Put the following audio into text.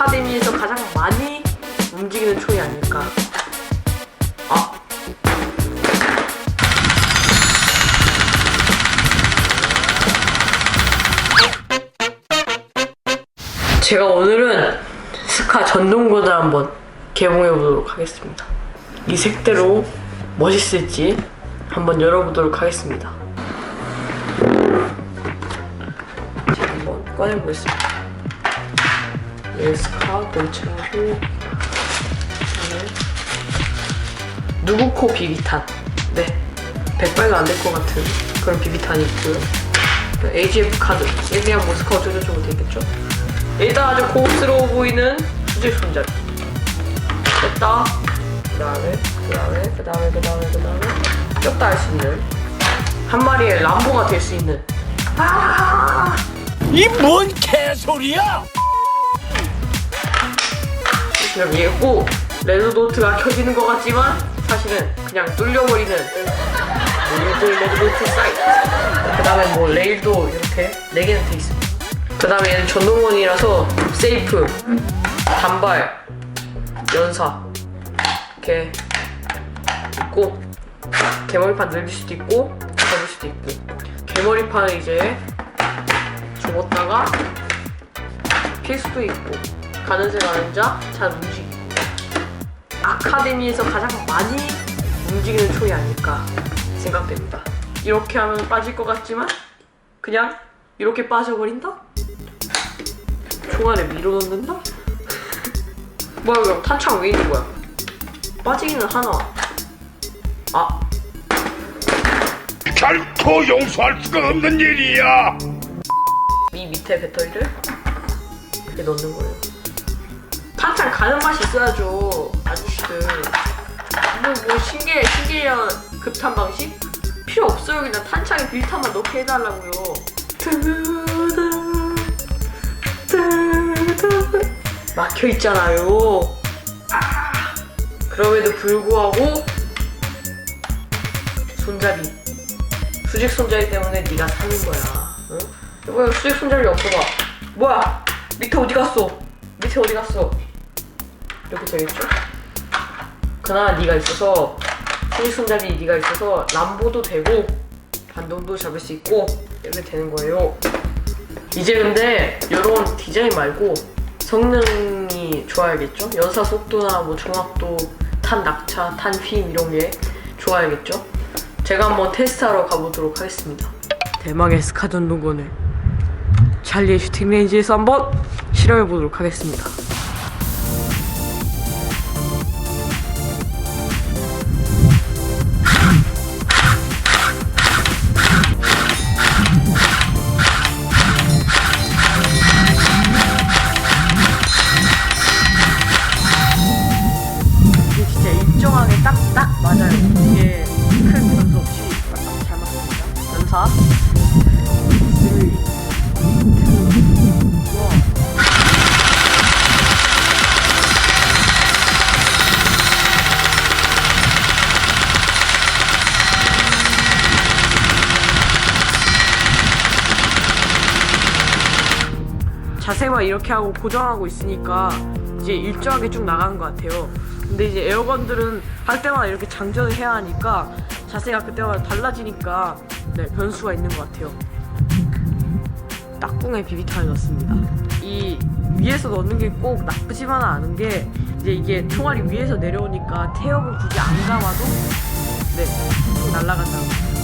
아카데미에서 가장 많이 움직이는 총이 아닐까. 아. 제가 오늘은 스카 전동권을 한번 개봉해 보도록 하겠습니다. 이 색대로 멋있을지 한번 열어보도록 하겠습니다. 자, 한번 꺼내보겠습니다. 예, 스카 본체하고 그다음에 누구 코 비비탄. 네, 백발도 안 될 것 같은 그런 비비탄이 있고요. AGF 카드. 얘 그냥 뭐 스카 어쩌고저쩌고 되겠죠? 일단 아주 고급스러워 보이는 수직 손잡이. 됐다. 그 다음에, 그 다음에, 그 다음에, 그 다음에, 그 다음에. 꼈다 할 수 있는. 한 마리의 람보가 될 수 있는. 아! 이 뭔 개소리야! 그냥 얘고, 레드노트가 켜지는 것 같지만, 사실은 그냥 뚫려버리는. 레드 레드노트 사이트. 그 다음에 뭐, 레일도 이렇게 4개는 돼 있습니다. 그 다음에 얘는 전동원이라서 세이프, 단발, 연사 이렇게 있고 개머리판 늘릴 수도 있고 접을 수도 있고 개머리판을 이제 접었다가 필 수도 있고 가는 새 가는 자 잘 움직이고 아카데미에서 가장 많이 움직이는 총이 아닐까 생각됩니다. 이렇게 하면 빠질 것 같지만 그냥 이렇게 빠져버린다? 총 안에 밀어넣는다? 뭐야 이거 탄창 왜 있는 거야? 빠지기는 하나. 아 결코 용서할 수가 없는 일이야! 이 밑에 배터리를 이렇게 넣는 거예요. 탄창 가는 맛이 있어야죠, 아저씨들. 뭐, 뭐 신기해, 신기한 급탄 방식? 필요 없어요. 그냥 탄창에 빌탄만 넣게 해달라고요. 막혀 있잖아요. 아, 그럼에도 불구하고 손잡이 수직 손잡이 때문에 네가 사는 거야. 응? 여보야 수직 손잡이 없어 봐. 뭐야? 밑에 어디 갔어? 밑에 어디 갔어? 이렇게 되겠죠? 그나마 네가 있어서 수직 손잡이 네가 있어서 람보도 되고 반동도 잡을 수 있고 이렇게 되는 거예요. 이제 근데 이런 디자인 말고 성능이 좋아야겠죠? 연사 속도나 뭐 정확도, 탄 낙차, 탄 휨 이런 게 좋아야겠죠? 제가 한번 테스트하러 가보도록 하겠습니다. 대망의 스카 전 동건을 찰리의 슈팅 레인지에서 한번 실험해 보도록 하겠습니다. 맞습니다. 연사. 3, 2, 1. 자세만 이렇게 하고 고정하고 있으니까 이제 일정하게 쭉 나가는 것 같아요. 근데 이제 에어건들은 할 때마다 이렇게 장전을 해야 하니까 자세가 그때마다 달라지니까 네, 변수가 있는 것 같아요. 딱꿍에 비비탄을 넣습니다. 이 위에서 넣는 게 꼭 나쁘지만은 않은 게 이제 이게 총알이 위에서 내려오니까 태엽을 굳이 안 감아도 네, 거.